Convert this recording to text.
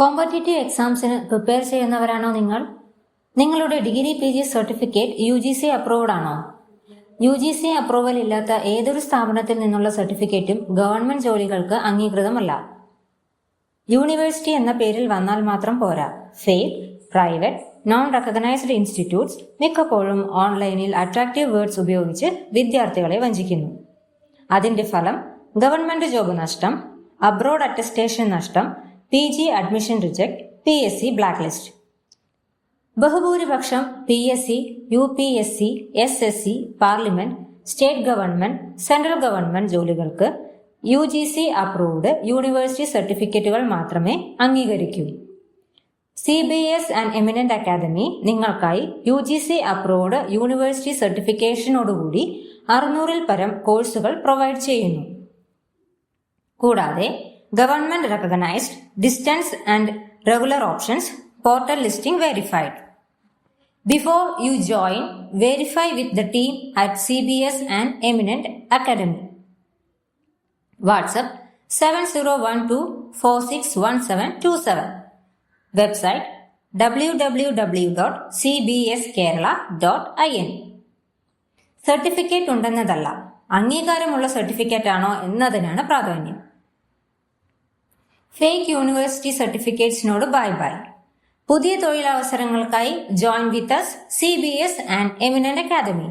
Competitive എക്സാംസിന് prepare ചെയ്യുന്നവരാണോ നിങ്ങൾ? നിങ്ങളുടെ degree P G certificate U G C approved ആണോ? യു ജി സി അപ്രൂവൽ ഇല്ലാത്ത ഏതൊരു സ്ഥാപനത്തിൽ നിന്നുള്ള സർട്ടിഫിക്കറ്റും ഗവൺമെന്റ് ജോലികൾക്ക് അംഗീകൃതമല്ല. യൂണിവേഴ്സിറ്റി എന്ന പേരിൽ വന്നാൽ മാത്രം പോരാ. Fake private non recognised institutes മിക്കപ്പോഴും ഓൺലൈനിൽ അട്രാക്റ്റീവ് വേർഡ്സ് ഉപയോഗിച്ച് വിദ്യാർത്ഥികളെ വഞ്ചിക്കുന്നു. അതിന്റെ ഫലം ഗവൺമെന്റ് ജോബ് നഷ്ടം അബ്രോഡ് അറ്റസ്റ്റേഷൻ നഷ്ടം P G admission reject P S C black list ബഹുഭൂരിപക്ഷം P S C U P S C S S C parliament state government central government ജോലികൾക്ക് U G C approved university സർട്ടിഫിക്കറ്റുകൾ മാത്രമേ അംഗീകരിക്കൂ. C B S and eminent academy നിങ്ങൾക്കായി U G C approved university സർട്ടിഫിക്കേഷനോടുകൂടി അറുന്നൂറിൽ പരം കോഴ്സുകൾ provide ചെയ്യുന്നു. കൂടാതെ eminent academy WhatsApp seven zero one two four six one seven two seven website W W W dot C B S Kerala dot I N certificate ഉണ്ടെന്നതല്ല. അംഗീകാരമുള്ള certificate ആണോ എന്നതിനാണ് പ്രാധാന്യം. Fake university സർട്ടിഫിക്കറ്റ്സിനോട് ബൈ ബൈ പുതിയ തൊഴിലവസരങ്ങൾക്കായി join with C B S and eminent academy